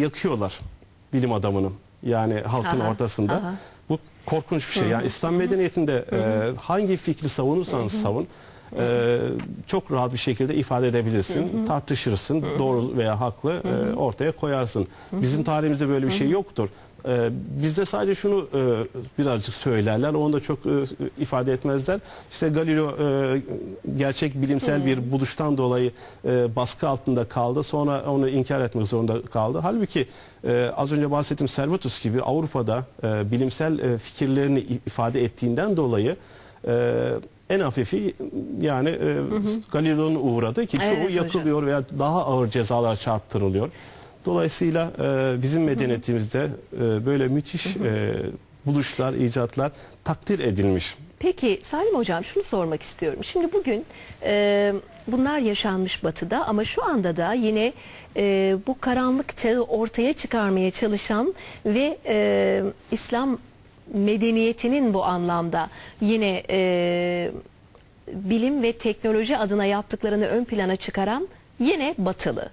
yakıyorlar bilim adamını. Yani halkın Aha, ortasında. aha. Bu korkunç bir şey. Yani İslam medeniyetinde e, hangi fikri savunursanız savun e, çok rahat bir şekilde ifade edebilirsin. Tartışırsın. Doğru veya haklı e, ortaya koyarsın. Bizim tarihimizde böyle bir şey yoktur. E, bizde sadece şunu e, birazcık söylerler. Onu da çok e, ifade etmezler. İşte Galileo e, gerçek bilimsel bir buluştan dolayı e, baskı altında kaldı. Sonra onu inkar etmek zorunda kaldı. Halbuki e, az önce bahsettiğim Servetus gibi Avrupa'da e, bilimsel e, fikirlerini ifade ettiğinden dolayı e, en hafifi yani e, Galileo'nun uğradı ki Evet çoğu hocam. yakılıyor veya daha ağır cezalar çarptırılıyor. Dolayısıyla e, bizim medeniyetimizde e, böyle müthiş e, buluşlar, icatlar takdir edilmiş. Peki Salim Hocam şunu sormak istiyorum. Şimdi bugün e, bunlar yaşanmış batıda ama şu anda da yine e, bu karanlık çağı ortaya çıkarmaya çalışan ve e, İslam medeniyetinin bu anlamda yine e, bilim ve teknoloji adına yaptıklarını ön plana çıkaran yine batılı.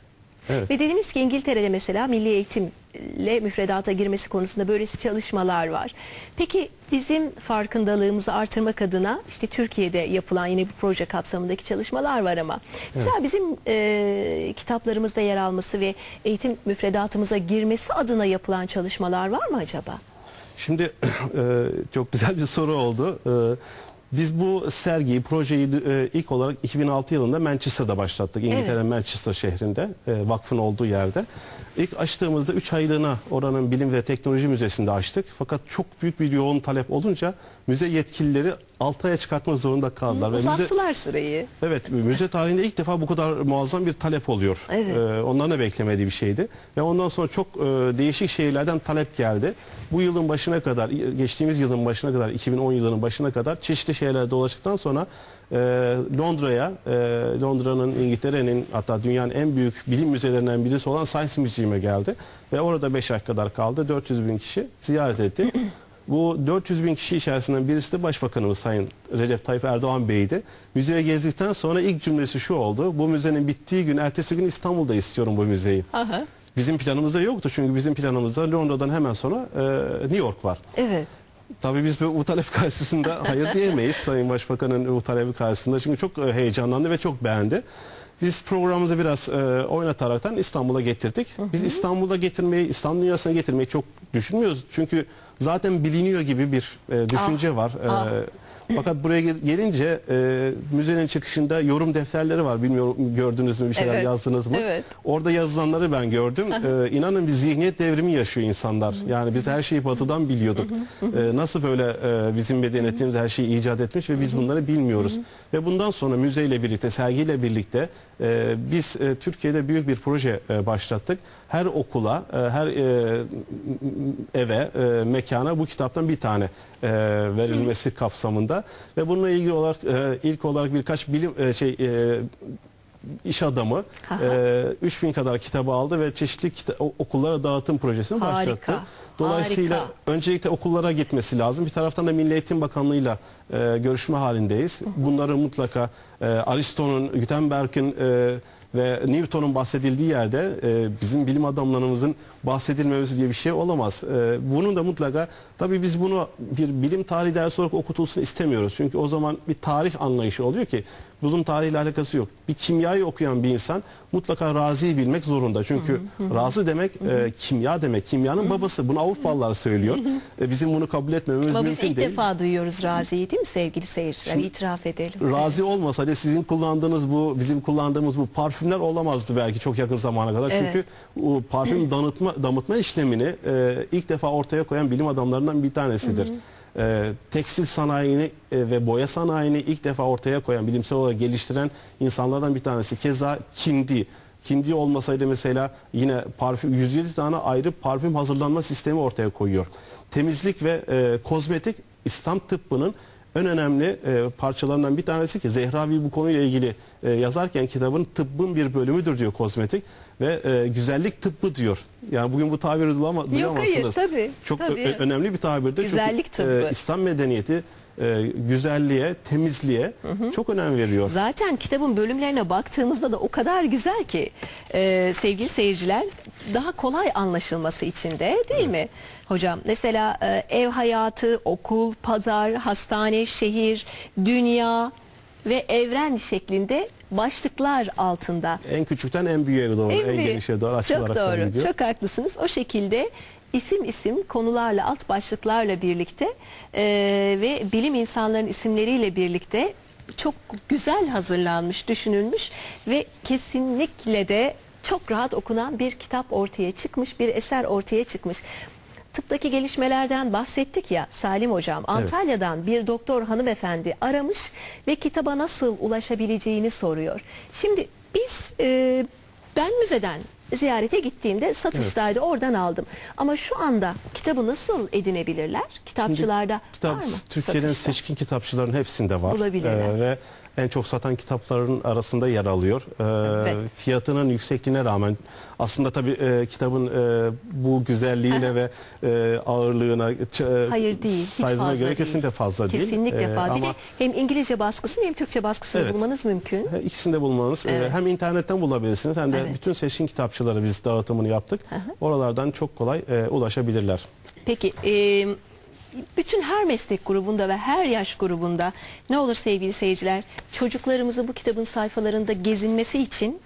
Evet. Ve dediniz ki İngiltere'de mesela milli eğitimle müfredata girmesi konusunda böylesi çalışmalar var. Peki bizim farkındalığımızı artırmak adına işte Türkiye'de yapılan yine bir proje kapsamındaki çalışmalar var ama mesela bizim e, kitaplarımızda yer alması ve eğitim müfredatımıza girmesi adına yapılan çalışmalar var mı acaba? Şimdi e, çok güzel bir soru oldu. E, Biz bu sergiyi, projeyi e, ilk olarak 2006 yılında Manchester'da başlattık. İngiltere'nin Manchester şehrinde, e, vakfın olduğu yerde. İlk açtığımızda 3 aylığına oranın Bilim ve Teknoloji Müzesi'nde açtık. Fakat çok büyük bir yoğun talep olunca müze yetkilileri 6 aya çıkartmak zorunda kaldılar. Ve müze, Uzattılar sırayı. Evet, müze tarihinde ilk defa bu kadar muazzam bir talep oluyor. Evet. Ee, onların da beklemediği bir şeydi. Ve ondan sonra çok e, değişik şehirlerden talep geldi. Bu yılın başına kadar, geçtiğimiz yılın başına kadar, 2010 yılının başına kadar çeşitli şehirlerde dolaştıktan sonra e, Londra'ya, e, Londra'nın, İngiltere'nin hatta dünyanın en büyük bilim müzelerinden birisi olan Science Museum'a geldi. Ve orada 5 ay kadar kaldı. 400 bin kişi ziyaret etti. Bu 400 bin kişi içerisinden birisi de Başbakanımız Sayın Recep Tayyip Erdoğan Bey'di. Müzeye gezdikten sonra ilk cümlesi şu oldu. Bu müzenin bittiği gün, ertesi gün İstanbul'da istiyorum bu müzeyi. Aha. Bizim planımızda yoktu çünkü bizim planımızda Londra'dan hemen sonra e, New York var. Evet. Tabii biz bu, talep karşısında hayır diyemeyiz Sayın Başbakan'ın bu talebi karşısında. Çünkü çok e, heyecanlandı ve çok beğendi. Biz programımızı biraz e, oynataraktan İstanbul'a getirdik. Biz İstanbul'a getirmeyi, İslam dünyasına getirmeyi çok düşünmüyoruz. Çünkü zaten biliniyor gibi bir e, düşünce var. E, ah. Fakat buraya gel- gelince e, müzenin çıkışında yorum defterleri var. Bilmiyorum gördünüz mü bir şeyler Evet. yazdınız mı? Evet. Orada yazılanları ben gördüm. Ee, inanın bir zihniyet devrimi yaşıyor insanlar. Yani biz her şeyi batıdan biliyorduk. Ee, nasıl böyle e, bizim medeniyetimiz her şeyi icat etmiş ve biz bunları bilmiyoruz. Ve bundan sonra müzeyle birlikte, sergiyle birlikte e, biz e, Türkiye'de büyük bir proje e, başlattık. Her okula, e, her e, eve, e, mekana bu kitaptan bir tane e, verilmesi kapsamında ve bununla ilgili olarak e, ilk olarak birkaç bilim e, şey e, iş adamı e, 3000 kadar kitabı aldı ve çeşitli kita- okullara dağıtım projesini Harika, başlattı. Dolayısıyla harika. öncelikle okullara gitmesi lazım. Bir taraftan da Milli Eğitim Bakanlığı'yla e, görüşme halindeyiz. Bunların mutlaka e, Aristo'nun, Gutenberg'in e, ve Newton'un bahsedildiği yerde e, bizim bilim adamlarımızın bahsedilmemesi diye bir şey olamaz. E, bunun da mutlaka tabii biz bunu bir bilim tarihi dersi olarak okutulsun istemiyoruz. Çünkü o zaman bir tarih anlayışı oluyor ki bunun tarihle alakası yok. Bir kimyayı okuyan bir insan mutlaka raziyi bilmek zorunda. Çünkü razı demek e, kimya demek. Kimyanın babası. Bunu Avrupalılar söylüyor. E, bizim bunu kabul etmememiz Ama biz mümkün ilk değil. defa duyuyoruz Razi'yi değil mi sevgili seyirciler? İtiraf edelim. Razi olmasaydı sizin kullandığınız bu bizim kullandığımız bu parfümler olamazdı belki çok yakın zamana kadar. Evet. Çünkü o parfüm damıtma damıtma işlemini e, ilk defa ortaya koyan bilim adamlarından bir tanesidir. E, tekstil sanayini e, ve boya sanayini ilk defa ortaya koyan, bilimsel olarak geliştiren insanlardan bir tanesi. Keza Kindi. Kindi olmasaydı mesela yine parfüm 107 tane ayrı parfüm hazırlanma sistemi ortaya koyuyor. Temizlik ve e, kozmetik İslam tıbbının en önemli e, parçalarından bir tanesi ki Zehravi bu konuyla ilgili e, yazarken kitabın tıbbın bir bölümüdür diyor kozmetik ve e, güzellik tıbbı diyor. Yani bugün bu tabiri duyama, duyamazsınız. hayır, tabii, Çok tabii. önemli bir tabirdir. Güzellik Çünkü, tıbbı. İslam medeniyeti e, güzelliğe, temizliğe çok önem veriyor. Zaten kitabın bölümlerine baktığımızda da o kadar güzel ki e, sevgili seyirciler daha kolay anlaşılması için de değil mi hocam? Mesela e, ev hayatı, okul, pazar, hastane, şehir, dünya ve evren şeklinde başlıklar altında. En küçükten en büyüğe doğru, Değil en mi? genişe doğru Çok açılarak doğru. gidiyor. Çok haklısınız. O şekilde isim isim konularla alt başlıklarla birlikte e, ve bilim insanların isimleriyle birlikte çok güzel hazırlanmış, düşünülmüş ve kesinlikle de çok rahat okunan bir kitap ortaya çıkmış, bir eser ortaya çıkmış. Tıptaki gelişmelerden bahsettik ya Salim Hocam. Antalya'dan bir doktor hanımefendi aramış ve kitaba nasıl ulaşabileceğini soruyor. Şimdi biz e, ben müzeden ziyarete gittiğimde satıştaydı oradan aldım. Ama şu anda kitabı nasıl edinebilirler? Kitapçılarda Kitap var mı? Türkiye'nin satışta? seçkin kitapçıların hepsinde var. Bulabilirler. Ee, ve en çok satan kitapların arasında yer alıyor. Ee, Evet. Fiyatının yüksekliğine rağmen aslında tabii e, kitabın e, bu güzelliğine ve e, ağırlığına, ç- e, Hayır değil. Hiç fazla göre değil. kesinlikle fazla değil. Kesinlikle Ee, fazla. Bir de hem İngilizce baskısını hem Türkçe baskısını Evet. bulmanız mümkün. İkisini de bulmanız. e, Evet. Hem internetten bulabilirsiniz hem de Evet. bütün seçkin kitapçıları biz dağıtımını yaptık. Oralardan çok kolay e, ulaşabilirler. Peki e, bütün her meslek grubunda ve her yaş grubunda ne olur sevgili seyirciler çocuklarımızı bu kitabın sayfalarında gezinmesi için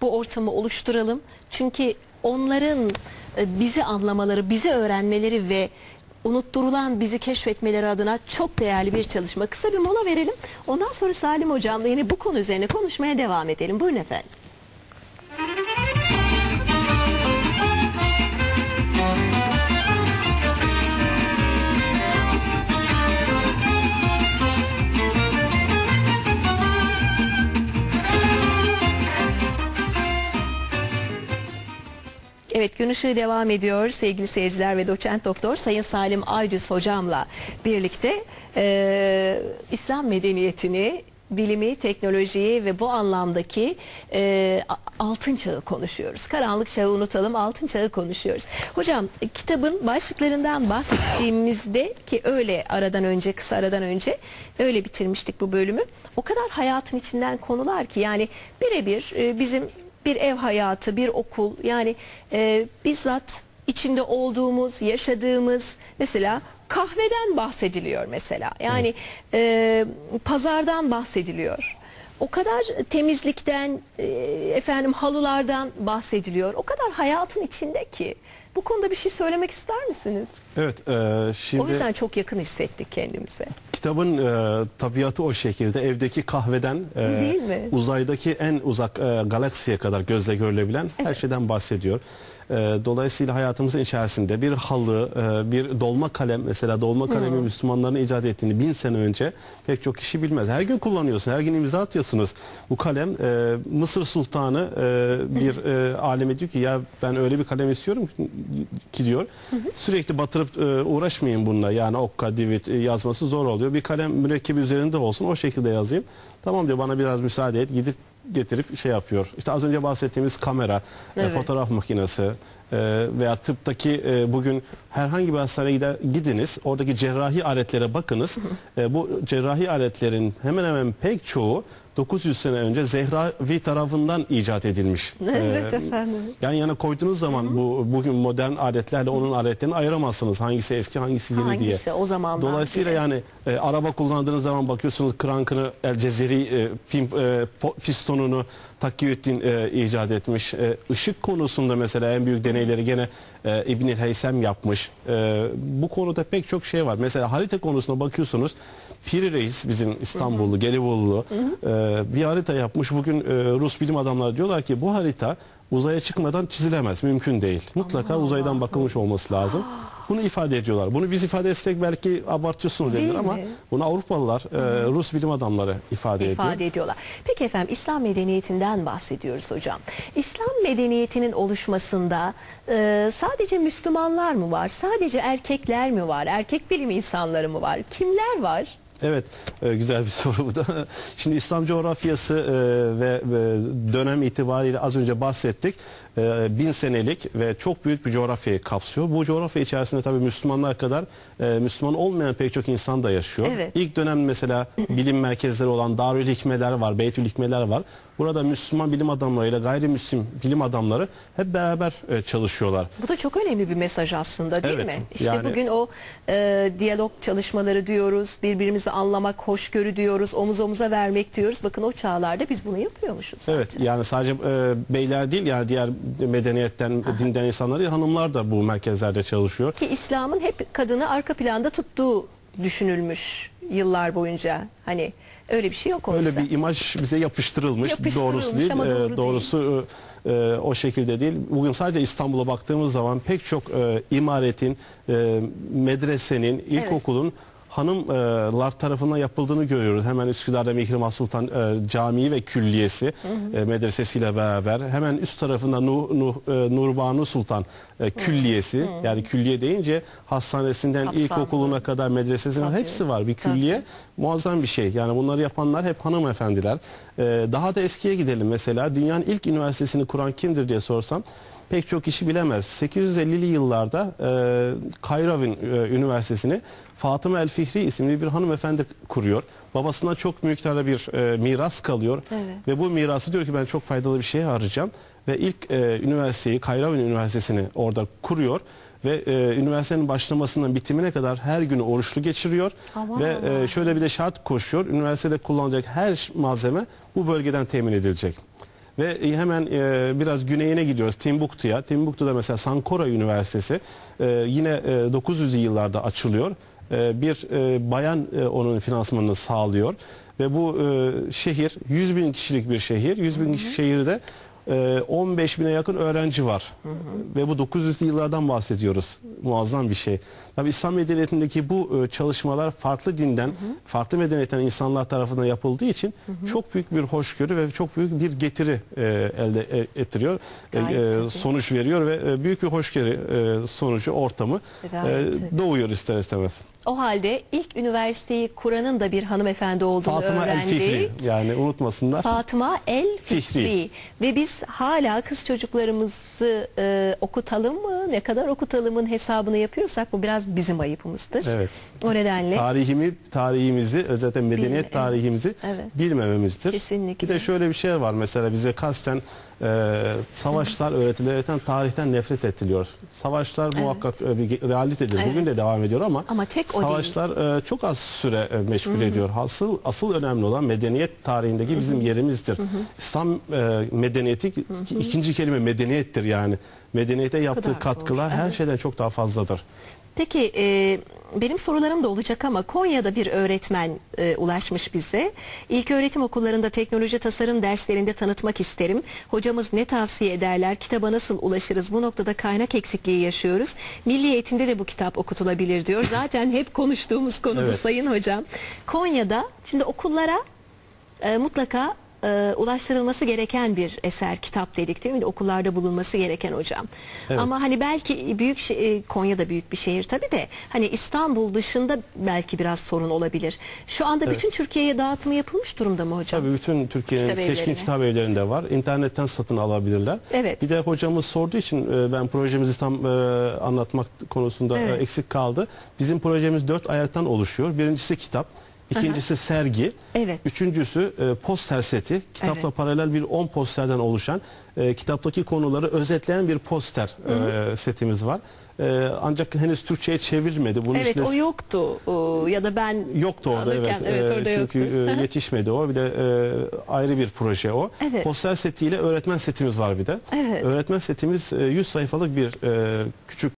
bu ortamı oluşturalım. Çünkü onların e, bizi anlamaları, bizi öğrenmeleri ve unutturulan bizi keşfetmeleri adına çok değerli bir çalışma. Kısa bir mola verelim. Ondan sonra Salim Hocam'la yine bu konu üzerine konuşmaya devam edelim. Buyurun efendim. Evet gün ışığı devam ediyor sevgili seyirciler ve doçent doktor Sayın Salim Aydüz hocamla birlikte eee, İslam medeniyetini bilimi, teknolojiyi ve bu anlamdaki a- altın çağı konuşuyoruz. Karanlık çağı unutalım, altın çağı konuşuyoruz. Hocam kitabın başlıklarından bahsettiğimizde ki öyle aradan önce, kısa aradan önce öyle bitirmiştik bu bölümü. O kadar hayatın içinden konular ki yani birebir e, bizim bir ev hayatı, bir okul yani e, bizzat içinde olduğumuz, yaşadığımız mesela kahveden bahsediliyor mesela. Yani e, pazardan bahsediliyor. O kadar temizlikten, e, efendim halılardan bahsediliyor. O kadar hayatın içinde ki. Bu konuda bir şey söylemek ister misiniz? Evet, e, şimdi O yüzden çok yakın hissettik kendimize. kitabın e, tabiatı o şekilde. Evdeki kahveden e, Değil mi? uzaydaki en uzak e, galaksiye kadar gözle görülebilen her şeyden bahsediyor. E, dolayısıyla hayatımızın içerisinde bir halı, e, bir dolma kalem mesela dolma kalemi Müslümanların icat ettiğini bin sene önce pek çok kişi bilmez. Her gün kullanıyorsun, her gün imza atıyorsunuz. Bu kalem e, Mısır Sultanı e, bir e, aleme diyor ki ya ben öyle bir kalem istiyorum ki diyor. Sürekli batırıp e, uğraşmayın bununla. Yani okka, divit e, yazması zor oluyor. Bir kalem mürekkebi üzerinde olsun o şekilde yazayım. Tamam diyor bana biraz müsaade et. Gidip getirip şey yapıyor. İşte az önce bahsettiğimiz kamera, e, Evet. fotoğraf makinesi e, veya tıptaki e, bugün herhangi bir hastaneye gider, gidiniz. Oradaki cerrahi aletlere bakınız. E, bu cerrahi aletlerin hemen hemen pek çoğu 900 sene önce Zehravi tarafından icat edilmiş. Evet E, efendim. Yan yana koyduğunuz zaman bu bugün modern aletlerle onun aletlerini ayıramazsınız. Hangisi eski hangisi yeni diye. Hangisi o zamandan Dolayısıyla biri? yani e, araba kullandığınız zaman bakıyorsunuz krankını El Cezeri e, pim- e, pistonunu Takiyüddin e, icat etmiş. E, ışık konusunda mesela en büyük deneyleri gene e, İbnül Heysem yapmış. E, bu konuda pek çok şey var. Mesela harita konusuna bakıyorsunuz. Piri Reis bizim İstanbullu, Gelibolu e, bir harita yapmış. Bugün e, Rus bilim adamları diyorlar ki bu harita uzaya çıkmadan çizilemez. Mümkün değil. Mutlaka uzaydan bakılmış olması lazım. Bunu ifade ediyorlar. Bunu biz ifade etsek belki abartıyorsunuz Değil denir ama mi? bunu Avrupalılar, e, Rus bilim adamları ifade, ediyor. ifade ediyorlar. Peki efendim İslam medeniyetinden bahsediyoruz hocam. İslam medeniyetinin oluşmasında e, sadece Müslümanlar mı var? Sadece erkekler mi var? Erkek bilim insanları mı var? Kimler var? Evet, e, güzel bir soru bu da. Şimdi İslam coğrafyası e, ve, ve dönem itibariyle az önce bahsettik. E, bin senelik ve çok büyük bir coğrafyayı kapsıyor. Bu coğrafya içerisinde tabii Müslümanlar kadar e, Müslüman olmayan pek çok insan da yaşıyor. Evet. İlk dönem mesela bilim merkezleri olan Darül Hikmeler var, Beytül Hikmeler var. Burada Müslüman bilim adamlarıyla gayrimüslim bilim adamları hep beraber e, çalışıyorlar. Bu da çok önemli bir mesaj aslında değil Evet, mi? İşte yani- bugün o e, diyalog çalışmaları diyoruz, birbirimizi anlamak, hoşgörü diyoruz, omuz omuza vermek diyoruz. Bakın o çağlarda biz bunu yapıyormuşuz zaten. Evet yani sadece e, beyler değil yani diğer medeniyetten, dinden insanlar değil hanımlar da bu merkezlerde çalışıyor. Ki İslam'ın hep kadını arka planda tuttuğu düşünülmüş yıllar boyunca. Hani öyle bir şey yok oysa. Öyle bir imaj bize yapıştırılmış. Yapıştırılmış doğrusu değil. e, doğru değil. doğrusu e, e, o şekilde değil. Bugün sadece İstanbul'a baktığımız zaman pek çok e, imaretin, e, medresenin, ilkokulun hanımlar tarafından yapıldığını görüyoruz. Hemen Üsküdar'da Mihrimah Sultan e, Camii ve Külliyesi e, medresesiyle beraber. Hemen üst tarafında Nuh, Nuh, e, Nurbanu Sultan e, Külliyesi. Yani külliye deyince hastanesinden Kapsamlı. ilkokuluna kadar medresesine Tabii. hepsi var. Bir külliye muazzam bir şey. Yani bunları yapanlar hep hanımefendiler. Ee, daha da eskiye gidelim mesela. Dünyanın ilk üniversitesini kuran kimdir diye sorsam pek çok kişi bilemez. 850'li yıllarda e, Kayravin e, Üniversitesi'ni Fatıma El Fihri isimli bir hanımefendi kuruyor. Babasına çok miktarda bir e, miras kalıyor. Evet. Ve bu mirası diyor ki ben çok faydalı bir şeye harcayacağım. Ve ilk e, üniversiteyi Kayravin Üniversitesi'ni orada kuruyor. Ve e, üniversitenin başlamasından bitimine kadar her günü oruçlu geçiriyor. Aman Ve aman. e, şöyle bir de şart koşuyor. Üniversitede kullanılacak her malzeme bu bölgeden temin edilecek. Ve e, hemen e, biraz güneyine gidiyoruz Timbuktu'ya. Timbuktu'da mesela Sankora Üniversitesi e, yine e, 900'lü yıllarda açılıyor. E, bir e, bayan e, onun finansmanını sağlıyor. Ve bu e, şehir 100 bin kişilik bir şehir. 100 bin kişi şehirde e, 15 bine yakın öğrenci var. Ve bu 900'lü yıllardan bahsediyoruz. Muazzam bir şey. Tabi İslam medeniyetindeki bu e, çalışmalar farklı dinden, farklı medeniyetten insanlar tarafından yapıldığı için çok büyük bir hoşgörü ve çok büyük bir getiri e, elde e, ettiriyor. Gayet e, sonuç veriyor ve büyük bir hoşgörü sonucu ortamı Gayet doğuyor ister istemez. O halde ilk üniversiteyi kuranın da bir hanımefendi olduğunu Fatıma El öğrendik. Fihri yani unutmasınlar. Fatıma El Fihri. Fihri. Ve biz hala kız çocuklarımızı e, okutalım mı? Ne kadar okutalımın hesabını yapıyorsak bu biraz bizim ayıbımızdır. Evet. O nedenle Tarihimi, tarihimizi, özellikle medeniyet Bilme- evet. tarihimizi Evet. bilmememizdir. Kesinlikle. Bir de şöyle bir şey var mesela bize kasten e, savaşlar öğretilerek tarihten nefret ediliyor. Savaşlar muhakkak e, bir realitedir. Bugün Evet. de devam ediyor ama, Ama tek o değil. savaşlar e, çok az süre e, meşgul ediyor. Asıl asıl önemli olan medeniyet tarihindeki bizim yerimizdir. İslam e, medeniyeti ikinci kelime medeniyettir yani. Medeniyete yaptığı kadar doğru, katkılar her evet. şeyden çok daha fazladır. Peki e, benim sorularım da olacak ama Konya'da bir öğretmen e, ulaşmış bize. İlk öğretim okullarında teknoloji tasarım derslerinde tanıtmak isterim. Hocamız ne tavsiye ederler? Kitaba nasıl ulaşırız? Bu noktada kaynak eksikliği yaşıyoruz. Milli eğitimde de bu kitap okutulabilir diyor. Zaten hep konuştuğumuz konu bu Evet. sayın hocam. Konya'da şimdi okullara e, mutlaka e, ulaştırılması gereken bir eser kitap dedik değil mi? Okullarda bulunması gereken hocam. Evet. Ama hani belki büyük e, Konya'da büyük bir şehir tabii de hani İstanbul dışında belki biraz sorun olabilir. Şu anda bütün Türkiye'ye dağıtımı yapılmış durumda mı hocam? Tabii bütün Türkiye'nin seçkin evlerine. kitap evlerinde var. İnternetten satın alabilirler. Evet. Bir de hocamız sorduğu için e, ben projemizi tam e, anlatmak konusunda e, Evet. eksik kaldı. Bizim projemiz dört ayaktan oluşuyor. Birincisi kitap. İkincisi sergi. Evet. Üçüncüsü e, poster seti. Kitapla Evet. paralel bir 10 posterden oluşan e, kitaptaki konuları özetleyen bir poster e, setimiz var. E, ancak henüz Türkçe'ye çevrilmedi. Bunun evet içinde o yoktu Ee, ya da ben Yoktu orada alırken- evet. evet orada Çünkü yoktu. e, yetişmedi o. Bir de e, ayrı bir proje o. Evet. Poster setiyle öğretmen setimiz var bir de. Evet. Öğretmen setimiz e, 100 sayfalık bir e, küçük